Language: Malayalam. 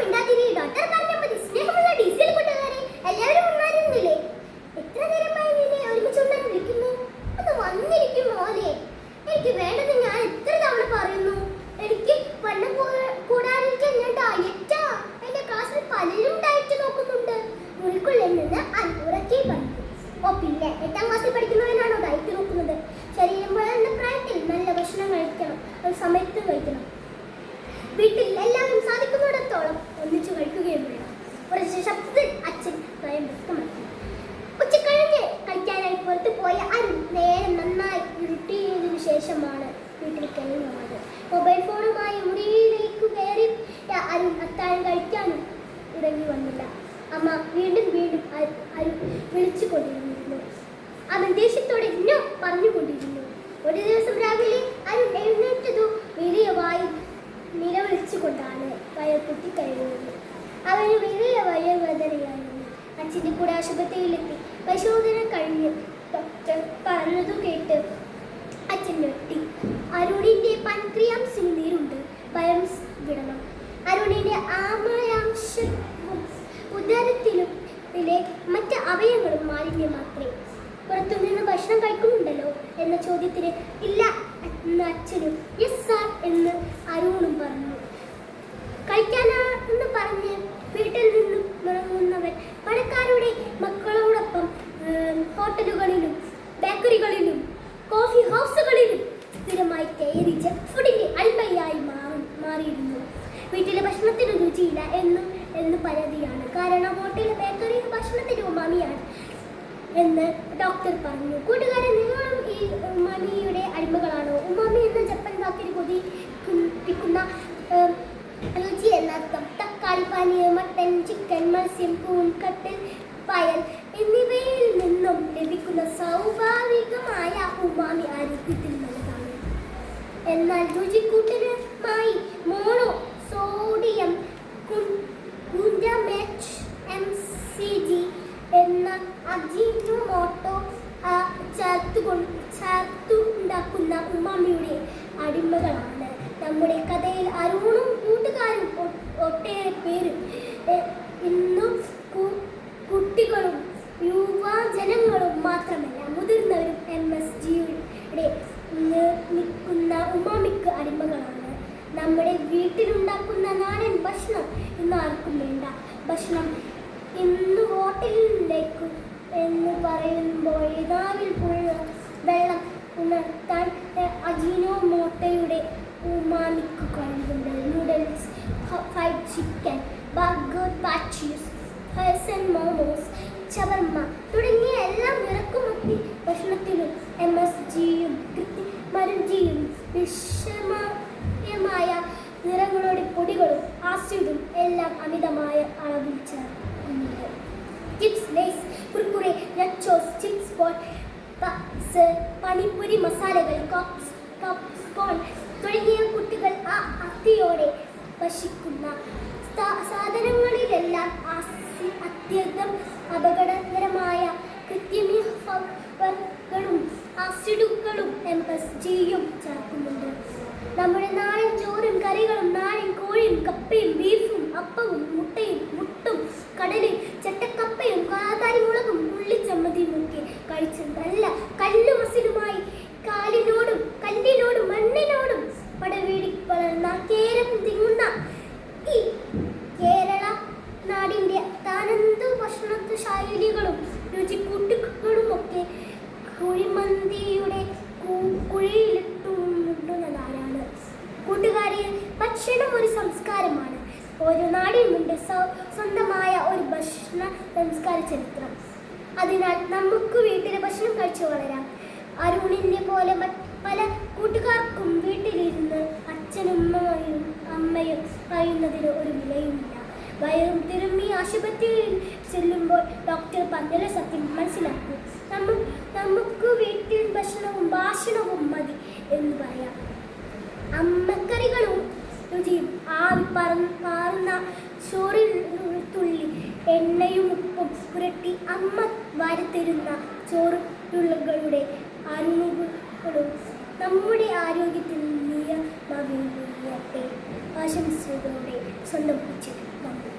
മിണ്ടാതിരി. ഡോക്ടർ പറഞ്ഞാൽ മതി സ്നേഹമുള്ള ഡീസൽ കൂട്ടുകാരെ എല്ലാവരും വന്നായിരുന്നില്ലേ? എത്ര നേരമായി നിന്നെ ഒരുമിച്ചുണ്ടാൻ വിളിക്കുന്നു? അത് വന്നിരിക്കും മോനെ. എനിക്ക് വേണ്ടത് ഞാൻ എത്ര പറയുന്നു? എനിക്ക് കൂ- കൂടാതിരിക്കാൻ ഞാൻ ഡയറ്റാ എന്റെ ക്ലാസ്സിൽ പലരും ശേഷമാണ് വീട്ടിൽ കഴിയുന്നത് മൊബൈൽ ഫോണുമായി മുറിയിലേക്ക് കയറി അരുൺ അത്താഴം കഴിക്കാനും ഇറങ്ങി വന്നില്ല. അമ്മ വീണ്ടും വീണ്ടും അരു- വിളിച്ചു വിളിച്ചുകൊണ്ടിരുന്നു. അവൻ ദേഷ്യത്തോടെ ഇന്നോ പറഞ്ഞുകൊണ്ടിരുന്നു. ഒരു ദിവസം രാവിലെ അരുൺ എഴുന്നേറ്റതു വലിയ വായി വയർ കഴിയുന്നത് അവന് വലിയ വയർവേദനയായിരുന്നു. അച്ഛന്റെ കൂടെ ആശുപത്രിയിലെത്തി പരിശോധന കഴിഞ്ഞ് ഡോക്ടർ പറഞ്ഞതു കേട്ട് അച്ഛൻ ഞെട്ടി. അരുണിന്റെ പൻക്രിയാംസിന് നീരുണ്ട്. ഭയം വിടണം. അരുണിന്റെ ആമയാംശവും ഉദരത്തിലും മറ്റ് അവയവങ്ങളും മാലിന്യം മാത്രമേ പുറത്തുനിന്ന് ഭക്ഷണം കഴിക്കുന്നുണ്ടല്ലോ എന്ന ചോദ്യത്തിന് ഇല്ല എന്ന് അച്ഛനും യെസ് സാർ എന്ന് അരുണും പറഞ്ഞു. കഴിക്കാനാണെന്ന് പറഞ്ഞ് വീട്ടിൽ നിന്നും മുടങ്ങുന്നവൻ പണക്കാരുടെ രുചിയില്ല എന്നും എന്ന് പരാതിയാണ് കാരണം ഹോട്ടലിലെ ബേക്കറി ഭക്ഷണത്തിന്റെ ഉമാമിയാണ് എന്ന് ഡോക്ടർ പറഞ്ഞു. കൂട്ടുകാരെ നിങ്ങളും ഈ ഉമാമിയുടെ അടിമകളാണോ? ഉമാമി എന്ന ജപ്പൻ വാക്കിന് കൊതിപ്പിക്കുന്ന രുചി എന്നർത്ഥം തക്കാളി പാനീയം മട്ടൻ ചിക്കൻ മത്സ്യം കൂൺ കട്ടൽ പയൽ എന്നിവയിൽ നിന്നും ലഭിക്കുന്ന സ്വാഭാവികമായ ഉമാമി ആരോഗ്യത്തിൽ നല്ലതാണ്. എന്നാൽ രുചിക്കൂട്ടലുമായി mono sodium glutamate M C G എന്ന അജിനോമോട്ടോ ചേർത്തുകൊണ്ട് ചേർത്തുണ്ടാക്കുന്ന ഉമ്മാമിയുടെ അടിമകളാണ്. നമ്മുടെ കഥയിൽ അരുണും കൂട്ടുകാരും ഒട്ടേറെ പേരും. ഇന്നും കുട്ടികളും യുവജനങ്ങളും മാത്രമല്ല മുതിർന്നവരും എം എസ് ജിയുടെ നിൽക്കുന്ന ഉമ്മാമിക്ക് അടിമകളാണ്. നമ്മുടെ വീട്ടിലുണ്ടാക്കുന്ന നാടൻ ഭക്ഷണം ഇന്ന് ആർക്കും വേണ്ട. ഭക്ഷണം ഇന്ന് ഹോട്ടലിലേക്ക് എന്ന് പറയുമ്പോൾ നാവിൽ പുള്ള വെള്ളം ഉണർത്താൻ അജീനോ മോട്ടയുടെ ഉമാമിക്ക് കഴിവുണ്ട് noodles fried chicken burger patties Faizan momos ചവർമ്മ തുടങ്ങിയ എല്ലാം നിറക്കുമൊക്കെ ഭക്ഷണത്തിലും എം എസ് ജിയും മരുജിയും വിഷമയമായ നിറങ്ങളുടെ പൊടികളും ആസിഡും എല്ലാം അമിതമായ അളവിൽ ചേർക്കുന്നുണ്ട്. മസാലകൾ തുടങ്ങിയ കുട്ടികൾ ആ അത്തിയോടെ ഭക്ഷിക്കുന്ന സാധനങ്ങളിലെല്ലാം അത്യന്തം അപകടകരമായ കൃത്രിമങ്ങളും ആസിഡുകളും എം ജിയും ചേർക്കുന്നുണ്ട്. നമ്മുടെ നാടൻ കപ്പയും ബീഫും അപ്പവും മുട്ടയും മുട്ടും കടലും ചട്ടക്കപ്പയും കാതാരിമുളകും ഉള്ളിച്ചമ്മതിയും ഒക്കെ കഴിച്ച് നല്ല കല്ലു മസിലുമായി കാലിനോടും കല്ലിനോടും മണ്ണിനോടും പടവേടി വളർന്ന കേരം തിങ്ങുന്ന ഈ കേരള നാടിന്റെ താനന്ത ഭക്ഷണ ശൈലികളും രുചിക്കൂട്ടുകളുമൊക്കെ കുഴിമന്തിയുടെ കു- കുഴിയിലിട്ടുന്നതാരാണ് കൂട്ടുകാരെ ഭക്ഷണം ഒരു സംസ്കാരമാണ്. ഓരോ നാടിനുമുണ്ട് സ്വ- സ്വന്തമായ ഒരു ഭക്ഷണ സംസ്കാര ചരിത്രം. അതിനാൽ നമുക്ക് വീട്ടിലെ ഭക്ഷണം കഴിച്ചു വളരാം. അരുണിനെ പോലെ പല കൂട്ടുകാർക്കും വീട്ടിലിരുന്ന് അച്ഛനും അമ്മയും പറയുന്നതിന് ഒരു വിലയുമില്ല. വയറും തിരുമ്മി ആശുപത്രിയിൽ ചെല്ലുമ്പോൾ ഡോക്ടർ പന്തല സത്യം മനസ്സിലാക്കും. നമ്മ നമുക്ക് വീട്ടിൽ ഭക്ഷണവും ഭാഷണവും മതി എന്ന് പറയാം. അമ്മക്കറികളും പാറുന്ന ചോറിൽ തുള്ളി എണ്ണയും ഉപ്പും പുരട്ടി അമ്മ വാരിത്തരുന്ന ചോറുകളുടെ അറിവുകളും നമ്മുടെ ആരോഗ്യത്തിൽ നിയമവിയട്ടെ ആശംസകളുടെ സ്വന്തം ഉച്ചയ്ക്ക് നന്ദി